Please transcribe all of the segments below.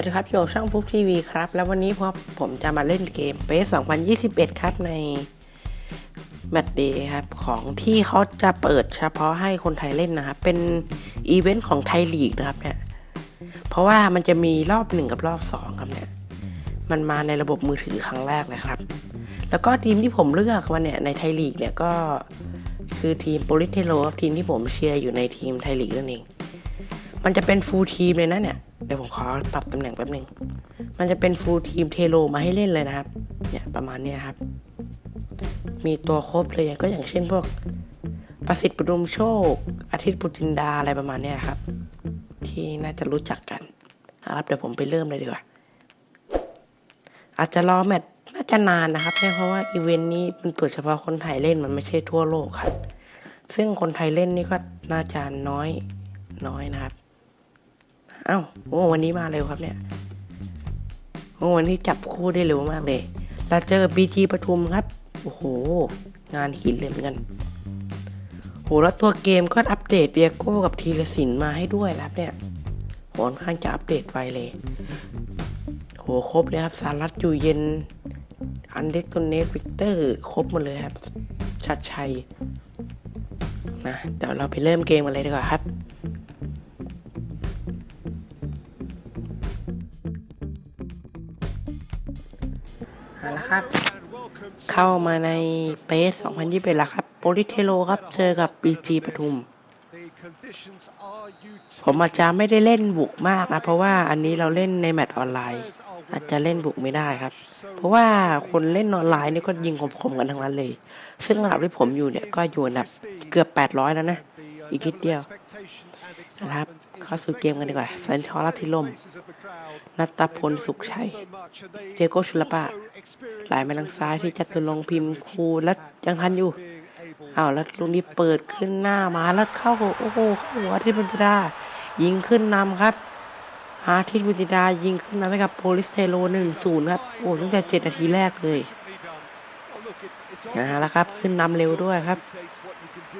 วัสดีครับโยช่างพุกทีวีครับ แล้ววันนี้พอผมจะมาเล่นเกมเปส2021 ครับในแมตช์เดย์ครับ ของที่เขาจะเปิดเฉพาะให้คนไทยเล่นนะครับ เป็นอีเวนต์ของไทยลีกนะครับเนี่ย เพราะว่ามันจะมีรอบหนึ่งกับรอบสองครับเนี่ย มันมาในระบบมือถือครั้งแรกเลยครับ แล้วก็ทีมที่ผมเลือกมาเนี่ยในไทยลีกเนี่ยก็คือทีมโปลิเทโลครับทีมที่ผมเชียร์อยู่ในทีมไทยลีกนั่นเอง มันจะเป็นฟูลทีมเลยนะเนี่ย เดี๋ยวผมขอปรับตำแหน่งแป๊บหนึ่ง มันจะเป็นฟูลทีมเทโลมาให้เล่นเลยนะครับ เนี่ยประมาณนี้ครับ มีตัวครบเลยก็อย่างเช่นพวก ประสิทธิ์ปุดุมโชค อาทิตย์ปุจินดาอะไรประมาณนี้ครับ ที่น่าจะรู้จักกันครับเดี๋ยวผมไปเริ่มเลยดีกว่า อาจจะรอแมตช์น่าจะนานนะครับเนี่ยเพราะว่าอีเวนต์นี้มันเปิดเฉพาะคนไทยเล่นมันไม่ใช่ทั่วโลกครับ ซึ่งคนไทยเล่นนี่ก็น่าจะน้อยน้อยนะครับ เอ้าโอ้วันนี้มาเร็วครับเนี่ยโอ้วันนี้จับคู่ได้เร็วมากเลยเราเจอบีจีปทุมครับ โอ้โห งานหินเลยเหมือนกันโหแล้วตัวเกมก็อัปเดตเดียโก้กับทีละสินมาให้ด้วยนะครับเนี่ยหค่อนข้างจะอัปเดตไวเลย โหครบเลยครับสารัตอยู่เย็น อันเด็กตเนสวิกเตอร์ครบหมดเลยครับชัดชัยนะเดี๋ยวเราไปเริ่มเกมกันเลยดีกว่าครับ เอาละครับ เข้ามาในเปส2021แล้วครับ โปลิเทโลครับ เจอกับบีจีปทุม ผมอาจจะไม่ได้เล่นบุกมากนะ เพราะว่าอันนี้เราเล่นในแมตช์ออนไลน์ อาจจะเล่นบุกไม่ได้ครับ เพราะว่าคนเล่นออนไลน์นี่ก็ยิงคมๆกันทั้งนั้นเลย ซึ่งระดับที่ผมอยู่เนี่ยก็อยู่อันดับเกือบ 800 แล้วนะ อีกนิดเดียวนะครับ เข้าสู่เกมกันดีกว่าแซนชอรัติลมนัตพลสุขชัย เจโกชุลปะไหลมาทางซ้ายที่จัตุรงพิมพ์คูแล้วยังทันอยู่อ้าวแล้วลูกนี้เปิดขึ้นหน้ามาแล้วเข้าโอ้โหเข้าหัวอาทิตย์บุญจิดา ยิงขึ้นนำครับอาทิตย์บุญจิดายิงขึ้นนำให้กับโปลิสเทโลหนึ่งศูนย์ครับโอ้ตั้งแต่เจ็ดนาทีแรกเลย นะแล้วครับ ขึ้นนำเร็วด้วยครับ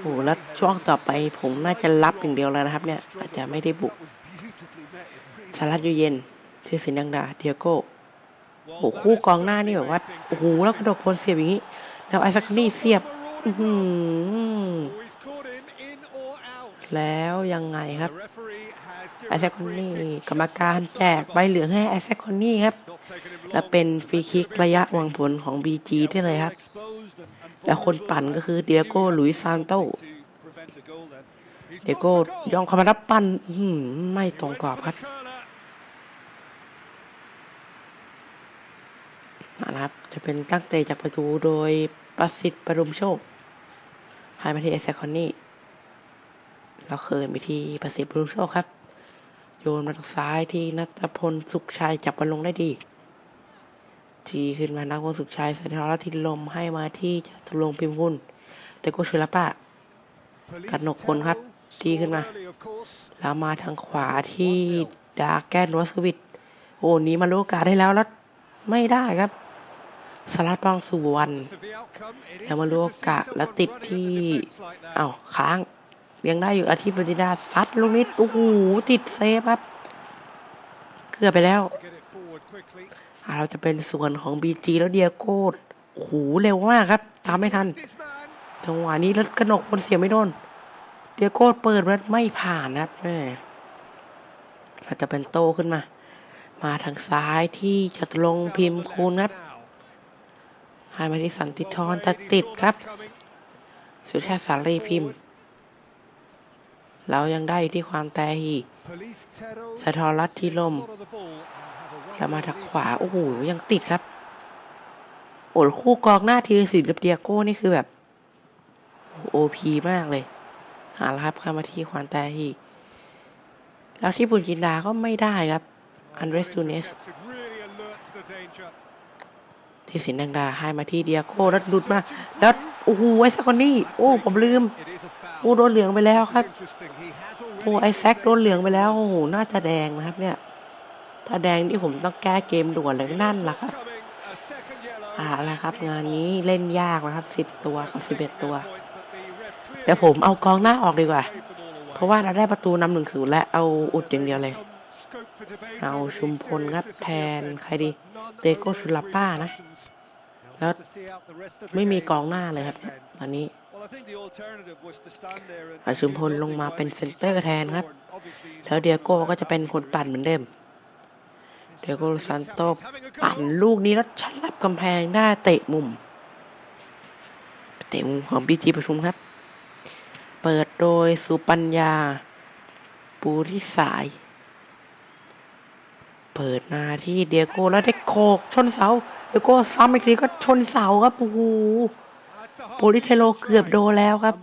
โอ้แล้วช่วงต่อไปผมน่าจะรับอย่างเดียวแล้วนะครับ เนี่ยอาจจะไม่ได้บุกสารัตยูเย็นเทศินดังดาเดียโก้โอ้คู่กองหน้านี่แบบว่าโอ้โหแล้วกระดกพลเสียบอย่างนี้ แล้วไอซักนี่เสียบแล้วยังไงครับ ไอแซคคอนนี่กรรมการแจกใบเหลืองให้ไอแซคคอนนี่ครับ และเป็นฟรีคิกระยะวางผลของ BG ได้เลยครับ แล้วคนปั่นก็คือเดียโก้หลุยซานโตเดียโก้ย่องเข้ามารับปั่นไม่ตรงกรอบครับนะครับ จะเป็นตั้งเตะจากประตูโดยประสิทธิ์ประรุมโชคให้มาที่ไอแซคคอนนี่แล้วเคินไปที่ประสิทธิ์ประรุมโชคครับ โยนมาทางซ้ายที่นัทพลสุขชัยจับบอลลงได้ดีทีขึ้นมานักวงสุขชัยสันทรทินลมให้มาที่จตุรงพิมพ์วุ้นแต่ก็เชลปะกนกพลครับทีขึ้นมา แล้วมาทางขวาที่ดาแกนวัสวิทโอ้หนี้มาลูกกาได้แล้วแล้ว ไม่ได้ครับสลัดปองสุวรรณแล้วมาลูกกะแล้วติดที่อ้าวค้าง ยังได้อยู่อาทิตย์บดิดาซัดลูกนิดโอ้โหติดเซฟครับ เกือบไปแล้วเราจะเป็นส่วนของ BG แล้วเดียโก้โอ้โหเร็วมากครับตามไม่ทันจังหวะนี้แล้วกระหนกพลเสียไม่โดนเดียโก้เปิดแล้วไม่ผ่านครับแม่เราจะเป็นโตขึ้นมา มาทางซ้ายที่จตุรงพิมพ์คูณครับให้มาที่สันติธรจะติดครับ สุชาติสารีพิมพ์ เรายังได้ที่ความแตหีสะทอรัตที่ลมแล้วมาทางขวา โอ้โห ยังติดครับ โอ้คู่กองหน้าทีรศิลป์กับเดียโก้นี่คือแบบโอพีมากเลยหาแล้วครับเข้ามาที่ควานแตฮีแล้วที่บุญจินดาก็ไม่ได้ครับ อันเดรสตูเนส ที่สินดังดาให้มาที่เดียโก้แล้วดุดมา แล้ว โอ้โหไอแซคคนนี่โอ้ ผมลืม อ้โดนเหลืองไปแล้วครับโอ้ไอแซคโดนเหลืองไปแล้วโอ้โหน่าจะแดงนะครับเนี่ยถ้าแดงที่ผมต้องแก้เกมด่วนเลยนั่นแหละครับอ่าอะไรครับ งานนี้เล่นยากนะครับสิบตัวกับสิบเอ็ดตัวเดี๋ยวผมเอากองหน้าออกดีกว่า เพราะว่าเราได้ประตูนำหนึ่งศูนย์และเอาอุดอย่างเดียวเลย เอาชุมพลครับแทนใครดี เตโกชุลาป้านะ แล้วไม่มีกองหน้าเลยครับตอนนี้อาชุมพลลงมาเป็นเซนเตอร์แทนครับ แล้วเดียโก้ก็จะเป็นคนปั่นเหมือนเดิม เดียโก้ซันโตปั่นลูกนี้แล้วชันรับกำแพงได้เตะมุม เตะมุมของบีจีประชุมครับ เปิดโดยสุปัญญา ปูที่สาย เปิดมาที่เดียโก้แล้วได้โขกชนเสา เดียโก้ซ้ำอีกทีก็ชนเสาครับโอ้โหโปลิเทโลเกือบโดนแล้วครับ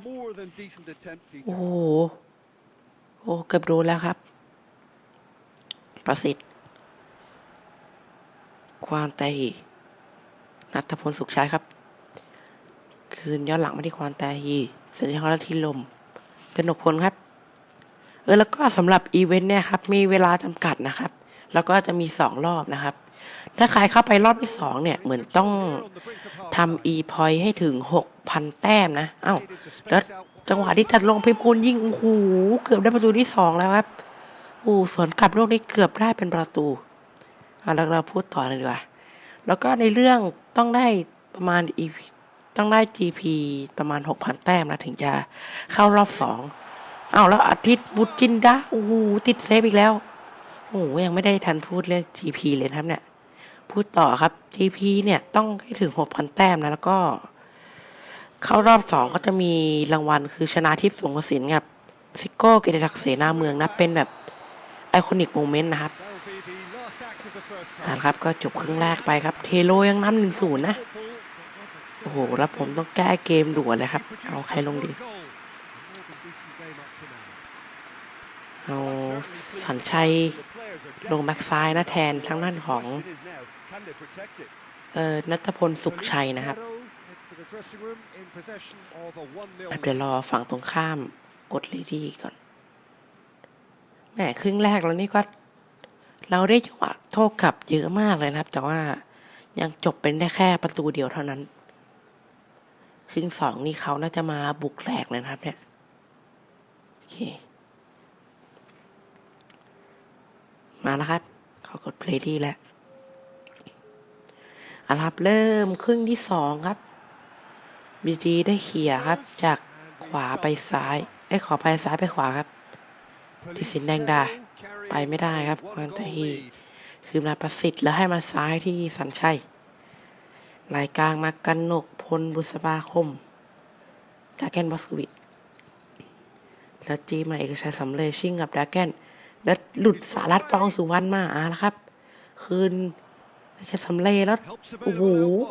โอ้โหโอ้เกือบโดนแล้วครับ ประสิทธิ์ความแตฮีนัทพลสุขชัยครับ คืนย้อนหลังมาที่ความแตฮีเสด็จฮอลทีลมกนกพลครับ เออแล้วก็สำหรับอีเวนต์เนี่ยครับ มีเวลาจำกัดนะครับ แล้วก็จะมีสองรอบนะครับ ถ้าใครเข้าไปรอบที่สองเนี่ย เหมือนต้องทำ e point ให้ถึง 6,000 แต้มนะ เอ้า แล้วจังหวะที่จัดลงพิมพ์คูณยิงโอ้โหเกือบได้ประตูที่สองแล้วครับโอ้สวนกลับลูกนี้เกือบได้เป็นประตูเอาแล้วเราพูดต่อเลยดีกว่า แล้วก็ในเรื่องต้องได้ประมาณ e ต้องได้ GP ประมาณ 6,000 แต้มนะถึงจะเข้ารอบสองอ้าแล้วอาทิตย์บุญจินดาโอ้โหติดเซฟอีกแล้ว โอ้ยังไม่ได้ทันพูดเรื่อง GP เลยครับเนี่ย พูดต่อครับ GP เนี่ยต้องให้ถึง6,000แต้มนะแล้วก็ เข้ารอบสองก็จะมีรางวัลคือชนะทิพย์สงกระสินครับซิโก้เกียรติศักดิ์เสนาเมืองนะ เป็นแบบไอคอนิกโมเมนต์นะครับนะครับ ก็จบครึ่งแรกไปครับ เทโลยังนำหนึ่งศูนย์นะ โอ้โห แล้วผมต้องแก้เกมด่วนเลยครับ เอาใครลงดี เอาสัญชัย ลงแบ็กซ้ายนะแทนทางด้านของเอ่อนัทพลสุขชัยนะครับเดี๋ยวรอฝั่งตรงข้ามกดเลดี้ก่อนแหมครึ่งแรกแล้วนี่ก็ เราได้จังหวะโทษกลับเยอะมากเลยนะครับ แต่ว่ายังจบเป็นได้แค่ประตูเดียวเท่านั้น ครึ่งสองนี่เขาน่าจะมาบุกแหลกเลยนะครับเนี่ย โอเค มาแล้วครับเขากดเพลย์ดีแล้วเอาละครับ เริ่มครึ่งที่สองครับบีจีได้เขี่ยครับ จากขวาไปซ้ายไอ้ขอไปซ้ายไปขวาครับที่สินแดงดาไปไม่ได้ครับควานตาฮีคือมาประสิทธิ์แล้วให้มาซ้ายที่สัญชัยรายกลางมากันนกพลบุษบาคมดาแกนบอสวิทแล้วจีมาเอกชัยสำเร็จชิงกับดาแกน แล้วหลุดสารัตปองสุวรรณมาอะแล้วครับ คืนแค่สำเร็จแล้ว โอ้โห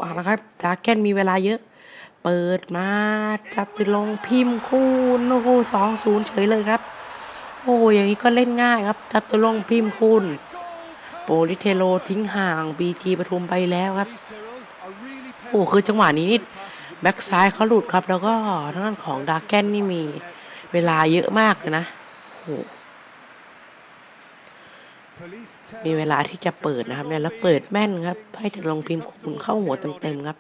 อะแล้วครับดาแกนมีเวลาเยอะ เปิดมาจัดลงพิมพ์คูณโอ้โหสองศูนย์เฉยเลยครับ โอ้อย่างนี้ก็เล่นง่ายครับ จัดลงพิมพ์คูณโปลิเทโลทิ้งห่างบีจีปทุมไปแล้วครับ โอ้คือจังหวะนี้นี่แบ็กซ้ายเขาหลุดครับ แล้วก็ทางด้านของดาร์แกนนี่มีเวลาเยอะมากเลยนะโอ้ มีเวลาที่จะเปิดนะครับเนี่ยแล้วเปิดแม่นครับ ให้จะลงพิมพ์คูณเข้าหัวเต็มๆครับ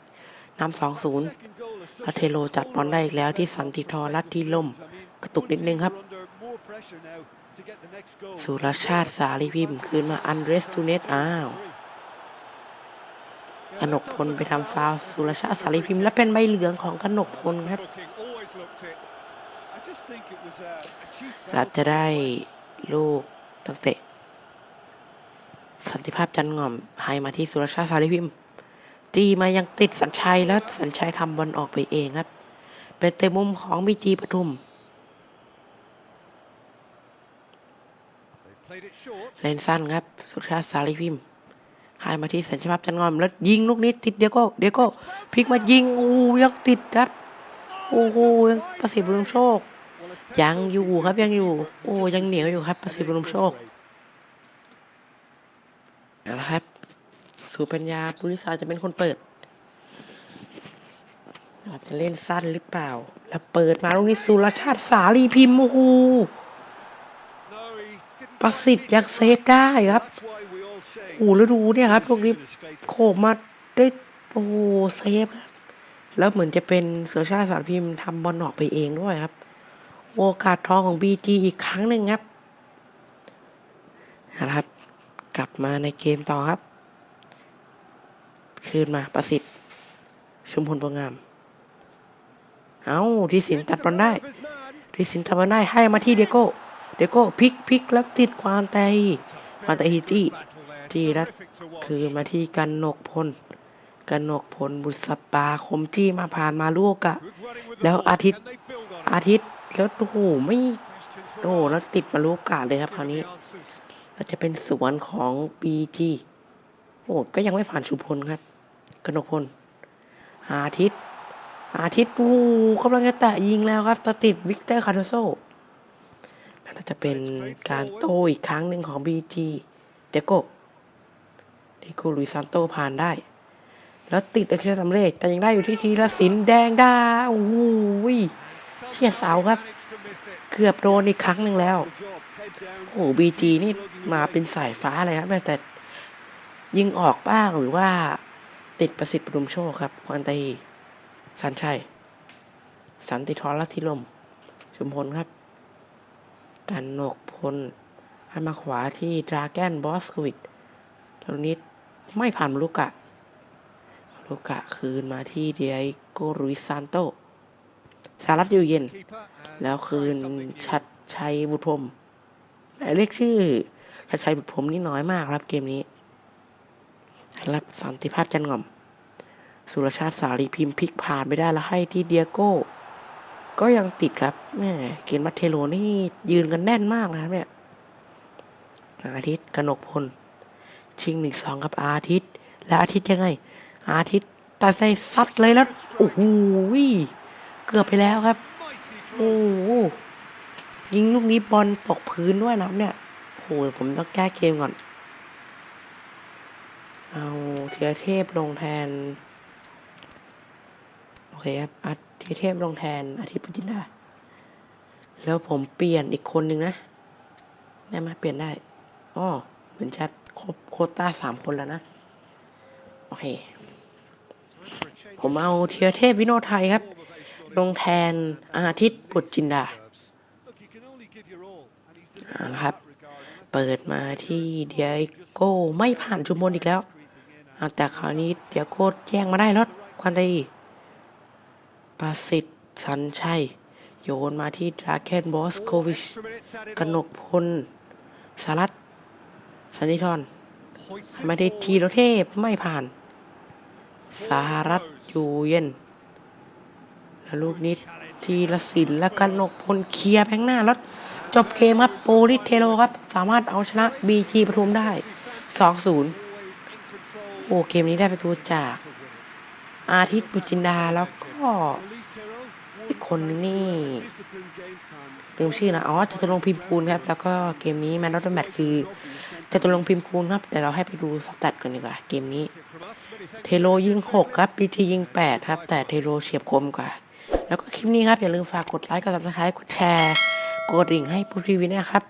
นำสองศูนย์พัเทโลจัดบอลได้อีกแล้วที่สันติธรรัตที่ล่ม กระตุกนิดนึงครับ สุรชาติสาลีพิมพ์คืนมาอันเดรสตูเนตอ้าวกนกพลไปทำฟาวสุรชาติสาลีพิมพ์ และเป็นใบเหลืองของกนกพลครับรับจะได้ลูกตั้งเตะ สันติภาพจันง่อมให้มาที่สุรชาติสาลีพิมจีมายังติดสัญชัยแล้วสัญชัยทำบอลออกไปเองครับ เป็นเตะมุมของบีจีปทุมเลนสั้นครับ สุชาติสาลีพิมพ์ให้มาที่สัญชาติจันงอม แล้วยิงลูกนี้ติดเดียวก็เดียวก็พลิกมายิงโอ้ยังติดครับ โอ้โหยังประสิทธิ์บุญโชค ยังอยู่ครับยังอยู่ โอ้ยังเหนียวอยู่ครับประสิทธิ์บุญโชค เอาละครับสุปัญญาปุริสาจะเป็นคนเปิดเราจะเล่นสั้นหรือเปล่า แล้วเปิดมาลูกนี้สุรชาติสาลีพิมพ์โอ้โหประสิทธิ์ยังเซฟได้ครับโอ้โหแล้วดูเนี่ยครับพวกนี้โขกมาได้โอ้โหเซฟครับแล้วเหมือนจะเป็นเสือชาติสารพิมพ์ทำบอลออกไปเองด้วยครับ โอกาสทองของบีจีอีกครั้งหนึ่งครับนะครับ กลับมาในเกมต่อครับ คืนมาประสิทธิ์ ชุมพลประงาม เอาที่สินตัดบอลได้ ที่สินตัดบอลได้ให้มาที่เดโก้ เดโก้พลิกพลิกแล้วติดควานไตควานไตฮิจี้จี้รัดคืนมาที่กันนกพลกันนกพลบุษปาคมจี้มาผ่านมาลูกอะแล้วอาทิตย์อาทิตย์แล้วโอ้โหไม่โอ้โหแล้วติดมาลูกกาเลยครับคราวนี้ แล้วจะเป็นสวนของปีจีโอ้ก็ยังไม่ผ่านชุมพลครับ กนกพล อาทิตย์ อาทิตย์ปูกำลังจะแตะยิงแล้วครับตติดวิกเตอร์คาร์โดโซน่าจะเป็นการโต้อีกครั้งหนึ่งของบีจีเดโก้เดโกลุยซานโตผ่านได้ แล้วติดได้แค่สำเร็จ แต่ยังได้อยู่ที่ทีละสินแดงดาโอ้โหเชี่ยเสาครับ เกือบโดนอีกครั้งหนึ่งแล้ว โอ้โหบีจีนี่มาเป็นสายฟ้าเลยครับแต่ยิงออกบ้างหรือว่าติดประสิทธิ์ปรุมโชคครับควันตีสันชัย สันติธรลัทธิลม ชุมพลครับกันนกพลให้มาขวาที่ดราแกนบอสควิดตรงนี้ไม่ผ่านลูกะลูกะคืนมาที่เดียโกรุยซานโตสารัตอยู่เย็น แล้วคืนชัดชัยบุตรพรห มหมายเลขชื่อชัดชัยบุตรพรมนี่น้อยมากครับเกมนี้รับสันติภาพจันง่อม สุรชาติสารีพิมพ์พลิกผ่านไม่ได้แล้วให้ที่เดียโก้ ก็ยังติดครับแม่เกณฑ์มัตเทโลนี่ยืนกันแน่นมากนะครับเนี่ยอาทิตย์กนกพล ชิงหนึ่งสองกับอาทิตย์ และอาทิตย์ยังไง อาทิตย์ตัดใส่ซัดเลยแล้ว โอ้โหเกือบไปแล้วครับ โอ้โห ยิงลูกนี้บอลตกพื้นด้วยนะครับเนี่ยโหผมต้องแก้เกมก่อน เอาเทียเทพลงแทน โอเคครับอาเทียเทพลงแทนอาทิตย์พุจินดาแล้วผมเปลี่ยนอีกคนหนึ่งนะ ได้ไหมเปลี่ยนได้อ๋อเหมือนชัดครบโคต้าสามคนแล้วนะ โอเค ผมเอาเทียเทพวิโนไทยครับ ลงแทนอาทิตย์ปุจจินดา เอาละครับ เปิดมาที่เดียโก้ไม่ผ่านชุมพลอีกแล้ว แต่คราวนี้เดียโก้แย่งมาได้แล้วควันตีประสิทธิ์สันชัย โยนมาที่ดราเคนบอสโควิชกนกพลสารัตสันติธรมาได้ทีโรเทพไม่ผ่านสารัตอยู่เย็น แล้วลูกนี้ทีละสินและกนกพลเคลียร์แบงหน้าแล้ว จบเกมครับโปลิเทโลครับ สามารถเอาชนะบีจีปทุมได้ 2-0 โอ้เกมนี้ได้ประตูจาก อาทิตย์บุจินดาแล้วก็อีกคนนี่ลืมชื่อนะอ๋อจตุรงพิมพ์คูณครับ แล้วก็เกมนี้แมนนอตแมทคือจตุรงพิมพ์คูณครับเดี๋ยวเราให้ไปดูสแตทกันดีกว่าเกมนี้ เทโลยิง 6 ครับบีจียิง 8 ครับ แต่เทโลเฉียบคมกว่า แล้วก็คลิปนี้ครับ อย่าลืมฝากกดไลค์กดซับสไครต์กดแชร์ กดริ่งให้ผู้รีวีนะครับ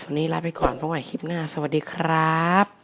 สวันนี้ลาไปก่อนพบกันใหม่คลิปหน้า สวัสดีครับ